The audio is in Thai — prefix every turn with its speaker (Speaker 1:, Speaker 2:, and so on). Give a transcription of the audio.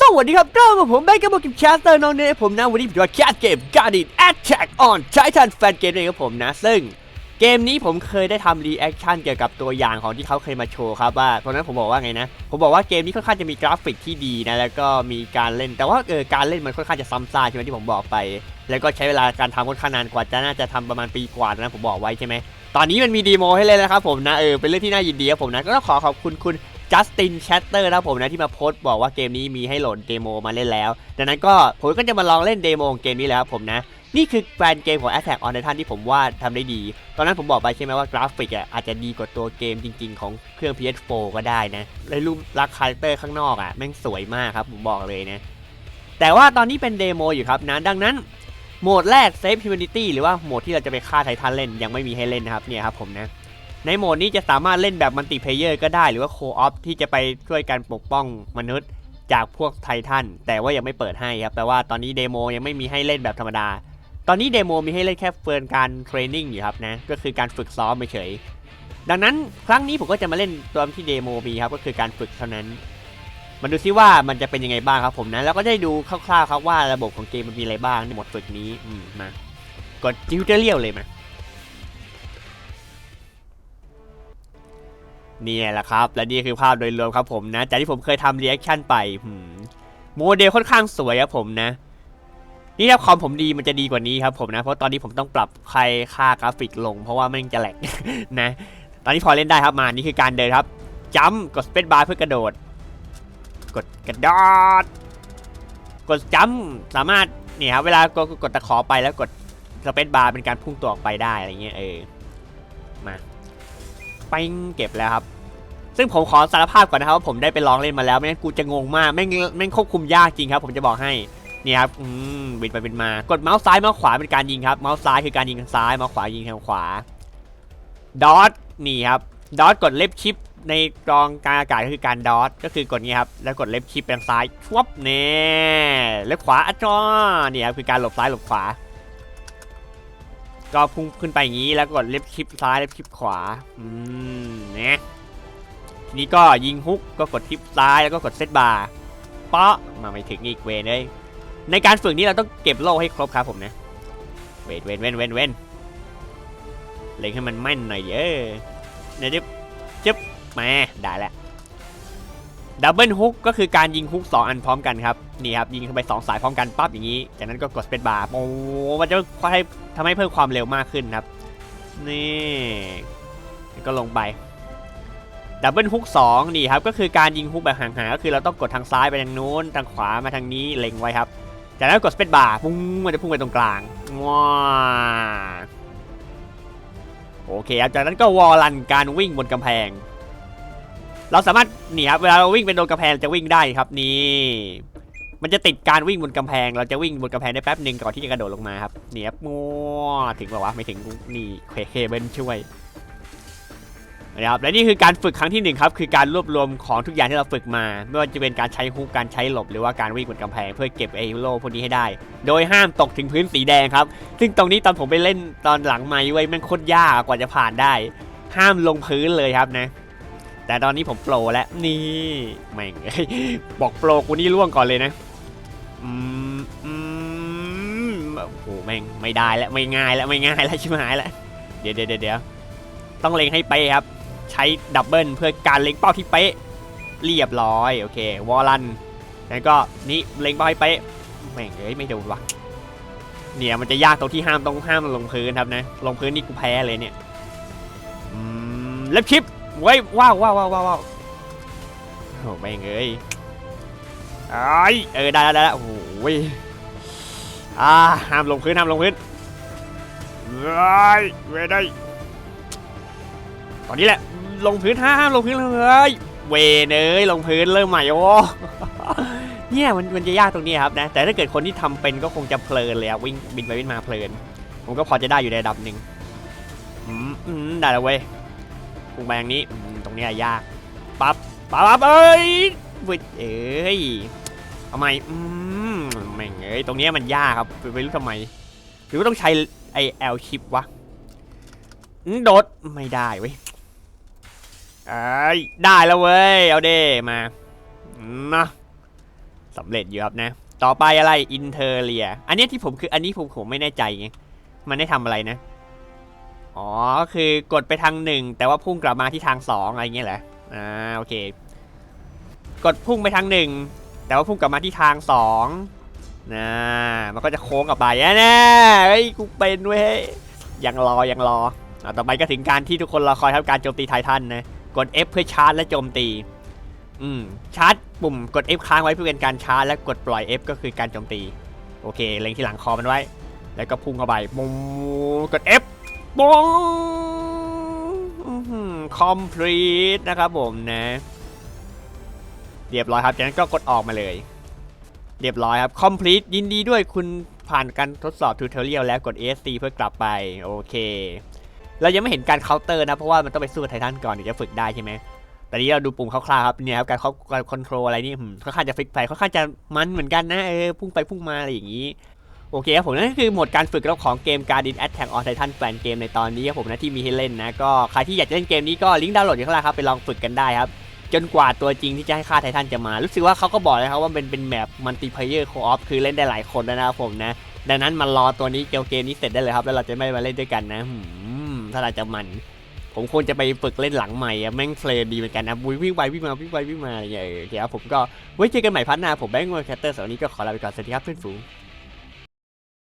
Speaker 1: สวัสดีครับก็มาผมแบงค์กับโมกิมแคสเตอร์น้องเนยผมนะ วันนี้ผมจะมาแคสเกม Guardian Attack on Titan Fan Game เลยครับผมนะ ซึ่ง เกมนี้ผมเคยได้ทำรีแอคชั่นเกี่ยวกับตัวอย่างของที่เขาเคยมาโชว์ครับว่าตอนนั้นผมบอกว่าไงนะ ผมบอกว่าเกมนี้ค่อนข้างจะมีกราฟิกที่ดีนะแล้วก็มีการเล่นแต่ว่าเออการเล่นมันค่อนข้างจะซ้ำซากใช่ไหมที่ผมบอกไป แล้วก็ใช้เวลาการทำค่อนข้างนานกว่าจะน่าจะทำประมาณปีกว่านะผมบอกไว้ใช่ไหมตอนนี้มันมีดีโมให้เล่นแล้วครับผมนะเออเป็นเรื่องที่น่ายินดีครับผมนะก็ต้องขอขอบคุณคุณจัสตินแชตเตอร์นะครับผมนะที่มาโพสต์บอกว่าเกมนี้มีให้โหลดเดโมมาเล่นแล้ว ดังนั้นก็ผมก็จะมาลองเล่นเดโมของเกมนี้แล้วครับผมนะ นี่คือแฟนเกมของ Attack on Titan ที่ผมว่าทำได้ดี ตอนนั้นผมบอกไปใช่ไหมว่ากราฟิกอะอาจจะดีกว่าตัวเกมจริง ๆ ของเครื่อง PS4 ก็ได้นะเลยรูปลักษณ์คาแรคเตอร์ข้างนอกอะแม่งสวยมากครับผมบอกเลยนะ แต่ว่าตอนนี้เป็นเดโมอยู่ครับนะ ดังนั้นโหมดแรก Save Humanity หรือว่าโหมดที่เราจะไปฆ่าไททันเล่นยังไม่มีให้เล่นนะครับเนี่ยครับผมนะในโหมดนี้จะสามารถเล่นแบบมัลติเพเยอร์ก็ได้หรือว่าโคออฟที่จะไปช่วยกันปกป้องมนุษย์จากพวกไททันแต่ว่ายังไม่เปิดให้ครับแต่ว่าตอนนี้เดโมยังไม่มีให้เล่นแบบธรรมดา ตอนนี้เดโมมีให้เล่นแค่เฟิร์นการเทรนนิ่งอยู่ครับนะ ก็คือการฝึกซ้อมเฉยดังนั้นครั้งนี้ผมก็จะมาเล่นตัวที่เดโมมีครับก็คือการฝึกเท่านั้นมาดูซิว่ามันจะเป็นยังไงบ้างครับผมนะ แล้วก็ได้ดูคร่าวๆครับว่าระบบของเกมมันมีอะไรบ้างในหมดฝึกนี้อืมากดจิวเตอร์เรียวเลยมาเนี่ยแหละครับ และนี่คือภาพโดยรวมครับผมนะจากที่ผมเคยทำรีแอคชั่นไปโมเดลค่อนข้างสวยครับผมนะ นี่ถ้าคอมผมดีมันจะดีกว่านี้ครับผมนะ เพราะตอนนี้ผมต้องปรับใครค่ากราฟิกลง เพราะว่ามันจะแหลกนะ ตอนนี้พอเล่นได้ครับมา นี่คือการเดินครับจัมกดสเปซบาร์เพื่อกระโดด กดกระโดด กดจัมสามารถเนี่ยครับเวลากดกดตะขอไปแล้วกดสเปซบาร์เป็นการพุ่งตัวออกไปได้อะไรเงี้ยเออมาไปเก็บแล้วครับซึ่งผมขอสารภาพก่อนนะครับว่าผมได้ไปลองเล่นมาแล้วไม่งั้นกูจะงงมากแม่งแม่งควบคุมยากจริงครับ ผมจะบอกให้ นี่ครับอืมบินไปบินมา กดเมาส์ซ้ายเมาส์ขวาเป็นการยิงครับ เมาส์ซ้ายคือการยิงทางซ้าย เมาส์ขวายิงทางขวา ดอทนี่ครับ ดอทกดเล็บชิปในกรองการอากาศก็คือการดอทก็คือกดนี้ครับ แล้วกดเล็บชิปไปทางซ้ายชวบเน่แล้วขวาอัจจอนี่ครับคือการหลบซ้ายหลบขวา ก็พุ่งขึ้นไปอย่างนี้แล้วกดเล็บคลิปซ้ายเล็บคลิปขวา อืมเนี่ยทีนี้ก็ยิงฮุกก็กดคลิปซ้ายแล้วก็กดเซตบาร์เปาะมาไม่ถึงอีกเวเลย ในการฝึกนี้เราต้องเก็บโล่ให้ครบครับผมนะ เวนเวนเวนเวนเวนเล็งให้มันแม่นหน่อยเยอะเนี่ยจึ๊บจึ๊บมาได้แล้วดับเบิลฮุกก็คือการยิงฮุก2 อันพร้อมกันครับ นี่ครับยิงเข้าไป 2 สายพร้อมกันปั๊บอย่างนี้ จากนั้นก็กดสเปซบาร์โอ้มันจะให้ทำให้เพิ่มความเร็วมากขึ้นครับ นี่ก็ลงไปดับเบิลฮุก2นี่ครับก็คือการยิงฮุกแบบห่างๆก็คือเราต้องกดทางซ้ายไปทางนู้นทางขวามาทางนี้เล็งไว้ครับ จากนั้นกดสเปซบาร์ปุ้งมันจะพุ่งไปตรงกลางว้าโอเคครับจากนั้นก็วอลลันการวิ่งบนกำแพง เราสามารถนี่ครับเวลาเราวิ่งเป็นโดนกำแพงจะวิ่งได้ครับนี่มันจะติดการวิ่งบนกำแพง เราจะวิ่งบนกำแพงได้แป๊บหนึ่งก่อนที่จะกระโดดลงมาครับเนี่ครับมัวถึงเปล่าวะไม่ถึงนี่เคเคเบิลช่วย นะครับและนี่คือการฝึกครั้งที่หนึ่งครับคือการรวบรวมของทุกอย่างที่เราฝึกมา ไม่ว่าจะเป็นการใช้ฮุกการใช้หลบหรือว่าการวิ่งบนกำแพงเพื่อเก็บไอโลพวกนี้ให้ได้ โดยห้ามตกถึงพื้นสีแดงครับ ซึ่งตรงนี้ตอนผมไปเล่นตอนหลังไม้ไว้มันโคตรยากกว่าจะผ่านได้ ห้ามลงพื้นเลยครับนะ แต่ตอนนี้ผมโปรแล้วนี่แม่งบอกโปรกูนี่ล่วงก่อนเลยนะอืมอืมโอ้โหแม่งไม่ได้แล้วไม่ง่ายแล้วไม่ง่ายแล้วชิบหายแล้วเดี๋ยวเดี๋ยวเดี๋ยวต้องเล็งให้เป๊ะครับ ใช้ดับเบิลเพื่อการเล็งเป้าที่เป๊ะเรียบร้อยโอเควอลลันแล้วก็นี่เล็งเป้าให้เป๊ะแม่งเอ้ยไม่โดนวะเนี่ยมันจะยากตรงที่ห้ามต้องห้ามลงพื้นครับนะลงพื้นนี่กูแพ้เลยเนี่ยอืมเล็บชิปเว้ยว้าวว้าวว้าวว้าวว้าวโอ้แม่งเอ้ยไอ้เออได้แล้วได้แล้วโอ้ยอ่าห้ามลงพื้นห้ามลงพื้นเว้ยเว้ยได้ ตอนนี้แหละ ลงพื้นห้ามลงพื้นเลยเวยเนยลงพื้นเริ่มใหม่โอ้เนี่ยมันมันจะยากตรงนี้ครับนะ แต่ถ้าเกิดคนที่ทำเป็นก็คงจะเพลินเลยอะวิ่งบินไปวิ่งมาเพลิน ผมก็พอจะได้อยู่ในระดับหนึ่งอืมอืมได้แล้วเว้ยพุ่งไปอย่างนี้ตรงเนี้ยยากปั๊บปั๊บปั๊บเอ้ยเว้ยเอ้ยทำไมอืมแม่งเอ้ยตรงเนี้ยมันยากครับไปรู้ทำไมหรือว่าต้องใช้ไอแอลชิปวะโดดไม่ได้เว้ย ได้แล้วเว้ย เอาเด้มานะสำเร็จอยู่ครับนะ ต่อไปอะไรอินเทอร์เลีย อันนี้ที่ผมคืออันนี้ผมผมไม่แน่ใจไง มันได้ทำอะไรนะ อ๋อ คือกดไปทางหนึ่งแต่ว่าพุ่งกลับมาที่ทางสองอะไรเงี้ยเหรอ อ่า โอเค กดพุ่งไปทางหนึ่งแต่ว่าพุ่งกลับมาที่ทางสองนะมันก็จะโค้งกลับไปอะนะเฮ้ย กูเป็นเว้ย ยังรอ ยังรออะต่อไปก็ถึงการที่ทุกคนรอคอยทำการโจมตีไททันนะ กด F เพื่อชาร์จและโจมตี อืม ชาร์จปุ่มกด F ค้างไว้เพื่อเป็นการชาร์จและกดปล่อย F ก็คือการโจมตี โอเค เล็งที่หลังคอมันไว้ แล้วก็พุ่งเข้าไปมุมกด F บงคอมพลีทนะครับผมนะ เรียบร้อยครับ จากนั้นก็กดออกมาเลย เรียบร้อยครับ complete ยินดีด้วยคุณผ่านการทดสอบทูเทอเรียลแล้วกด ESC เพื่อกลับไป โอเค เรายังไม่เห็นการเคาน์เตอร์นะเพราะว่ามันต้องไปสู้กับไททันก่อนถึงจะฝึกได้ใช่ไหมแต่นี้เราดูปุ่มคร่าวๆครับเนี่ยครับการคการคอนโทรลอะไรนี่ค่อนข้างจะฟิกไปค่อนข้างจะมันเหมือนกันนะเออพุ่งไปพุ่งมาอะไรอย่างนี้โอเคครับผมนั่นคือหมดการฝึกของเกม Guardian Attack on Titan Fan เกมในตอนนี้ครับผมนะที่มีให้เล่นนะก็ใครที่อยากจะเล่นเกมนี้ก็ลิงก์ดาวน์โหลดอยู่ข้างล่างครับไปลองฝึกกันได้ครับจนกว่าตัวจริงที่จะให้ฆ่าไททันจะมา รู้สึกว่าเขาก็บอกเลยครับว่าเป็นเป็นแมปมัลติเพเยอร์โคออฟคือเล่นได้หลายคนนะครับผมนะ ดังนั้นมารอตัวนี้เกมเกมนี้เสร็จได้เลยครับ แล้วเราจะไม่มาเล่นด้วยกันนะ ถ้าเราจะมัน ผมควรจะไปฝึกเล่นหลังใหม่อะแม่งเพลย์ดีเหมือนกันนะวิ่งไปวิ่งมาวิ่งไปวิ่งมาอะไรอย่างเงี้ยเครับผมก็ไว้เจอกันใหม่พัฒนาผมแบงค์เวอร์แคตเตอร์สำหรับวันนี้ก็ขอลาไปก่อนสวัสดีครับเพื่อนฝูง